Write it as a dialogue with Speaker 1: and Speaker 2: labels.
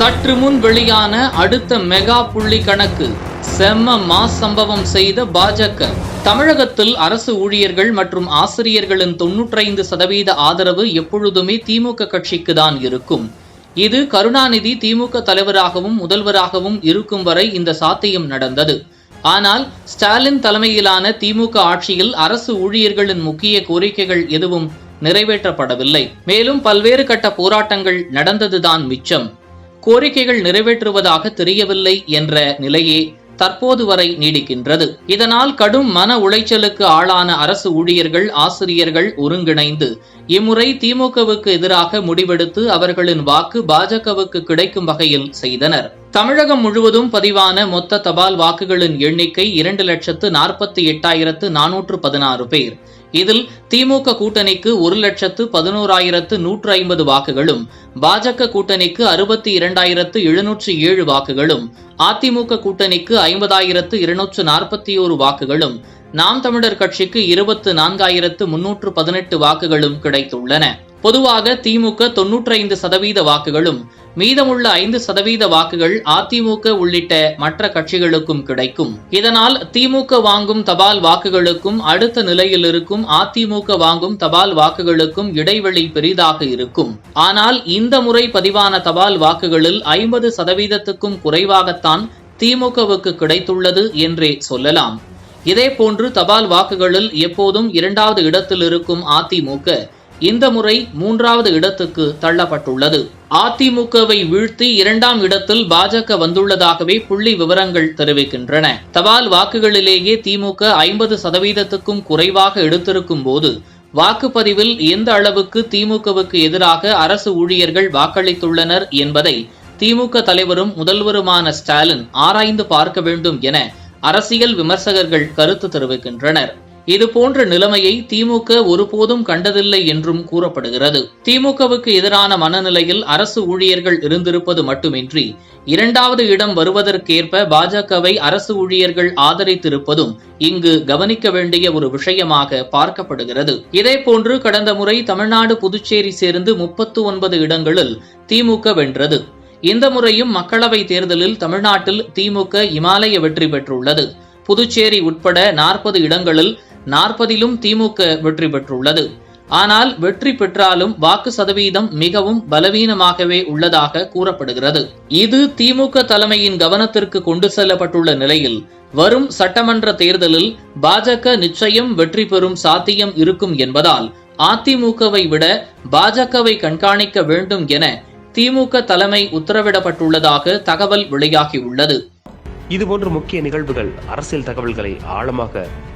Speaker 1: சற்று முன் வெளியான அடுத்த மெகா புள்ளி கணக்கு. செம்ம மாஸ் சம்பவம் செய்த பாஜக. தமிழகத்தில் அரசு ஊழியர்கள் மற்றும் ஆசிரியர்களின் தொன்னூற்றைந்து சதவீத ஆதரவு எப்பொழுதுமே திமுக கட்சிக்கு தான் இருக்கும். இது கருணாநிதி திமுக தலைவராகவும் முதல்வராகவும் இருக்கும் வரை இந்த சாத்தியம் நடந்தது. ஆனால் ஸ்டாலின் தலைமையிலான திமுக ஆட்சியில் அரசு ஊழியர்களின் முக்கிய கோரிக்கைகள் எதுவும் நிறைவேற்றப்படவில்லை. மேலும் பல்வேறு கட்ட போராட்டங்கள் நடந்ததுதான் மிச்சம். கோரிக்கைகள் நிறைவேற்றுவதாக தெரியவில்லை என்ற நிலையே தற்போது வரை நீடிக்கின்றது. இதனால் கடும் மன உளைச்சலுக்கு ஆளான அரசு ஊழியர்கள் ஆசிரியர்கள் ஒருங்கிணைந்து இம்முறை திமுகவுக்கு எதிராக முடிவெடுத்து அவர்களின் வாக்கு பாஜகவுக்கு கிடைக்கும் வகையில் செய்தனர். தமிழகம் முழுவதும் பதிவான மொத்த தபால் வாக்குகளின் எண்ணிக்கை இரண்டு லட்சத்து நாற்பத்தி எட்டாயிரத்து நானூற்று பதினாறு பேர். இதில் திமுக கூட்டணிக்கு ஒரு லட்சத்து பதினோராயிரத்து நூற்று ஐம்பது வாக்குகளும் பாஜக கூட்டணிக்கு அறுபத்தி இரண்டாயிரத்து எழுநூற்று ஏழு வாக்குகளும் அதிமுக கூட்டணிக்கு ஐம்பதாயிரத்து இருநூற்று நாற்பத்தி ஓரு வாக்குகளும் நாம் தமிழர் கட்சிக்கு இருபத்து நான்காயிரத்து முன்னூற்று பதினெட்டு வாக்குகளும் கிடைத்துள்ளன. பொதுவாக திமுக தொன்னூற்றைந்து சதவீத வாக்குகளும் மீதமுள்ள ஐந்து சதவீத வாக்குகள் அதிமுக உள்ளிட்ட மற்ற கட்சிகளுக்கும் கிடைக்கும். இதனால் திமுக வாங்கும் தபால் வாக்குகளுக்கும் அடுத்த நிலையில் இருக்கும் அதிமுக வாங்கும் தபால் வாக்குகளுக்கும் இடைவெளி பெரிதாக இருக்கும். ஆனால் இந்த முறை பதிவான தபால் வாக்குகளில் ஐம்பது சதவீதத்துக்கும் குறைவாகத்தான் திமுகவுக்கு கிடைத்துள்ளது என்றே சொல்லலாம். இதேபோன்று தபால் வாக்குகளில் எப்போதும் இரண்டாவது இடத்தில் இருக்கும் அதிமுக இந்த முறை மூன்றாவது இடத்துக்கு தள்ளப்பட்டுள்ளது. அதிமுகவை வீழ்த்தி இரண்டாம் இடத்தில் பாஜக வந்துள்ளதாகவே புள்ளி விவரங்கள் தெரிவிக்கின்றன. தபால் வாக்குகளிலேயே திமுக ஐம்பது சதவீதத்துக்கும் குறைவாக எடுத்திருக்கும் போது வாக்குப்பதிவில் எந்த அளவுக்கு திமுகவுக்கு எதிராக அரசு ஊழியர்கள் வாக்களித்துள்ளனர் என்பதை திமுக தலைவரும் முதல்வருமான ஸ்டாலின் ஆராய்ந்து பார்க்க வேண்டும் என அரசியல் விமர்சகர்கள் கருத்து தெரிவிக்கின்றனர். இதுபோன்ற நிலைமையை திமுக ஒருபோதும் கண்டதில்லை என்றும் கூறப்படுகிறது. திமுகவுக்கு எதிரான மனநிலையில் அரசு ஊழியர்கள் இருந்திருப்பது மட்டுமின்றி இரண்டாவது இடம் வருவதற்கேற்ப பாஜகவை அரசு ஊழியர்கள் ஆதரித்திருப்பதும் இங்கு கவனிக்க வேண்டிய ஒரு விஷயமாக பார்க்கப்படுகிறது. இதேபோன்று கடந்த முறை தமிழ்நாடு புதுச்சேரி சேர்ந்து முப்பத்து ஒன்பது இடங்களில் திமுக வென்றது. இந்த முறையும் மக்களவை தேர்தலில் தமிழ்நாட்டில் திமுக இமாலய வெற்றி பெற்றுள்ளது. புதுச்சேரி உட்பட நாற்பது இடங்களில் நாற்பதிலும் திமுக வெற்றி பெற்றுள்ளது. ஆனால் வெற்றி பெற்றாலும் வாக்கு சதவீதம் மிகவும் பலவீனமாகவே உள்ளதாக கூறப்படுகிறது. இது திமுக தலைமையின் கவனத்திற்கு கொண்டு செல்லப்பட்டுள்ள நிலையில் வரும் சட்டமன்ற தேர்தலில் பாஜக நிச்சயம் வெற்றி பெறும் சாத்தியம் இருக்கும் என்பதால் அதிமுகவை விட பாஜகவை கண்காணிக்க வேண்டும் என திமுக தலைமை உத்தரவிடப்பட்டுள்ளதாக தகவல் வெளியாகியுள்ளது.
Speaker 2: இதுபோன்ற முக்கிய நிகழ்வுகள் அரசியல் தகவல்களை ஆழமாக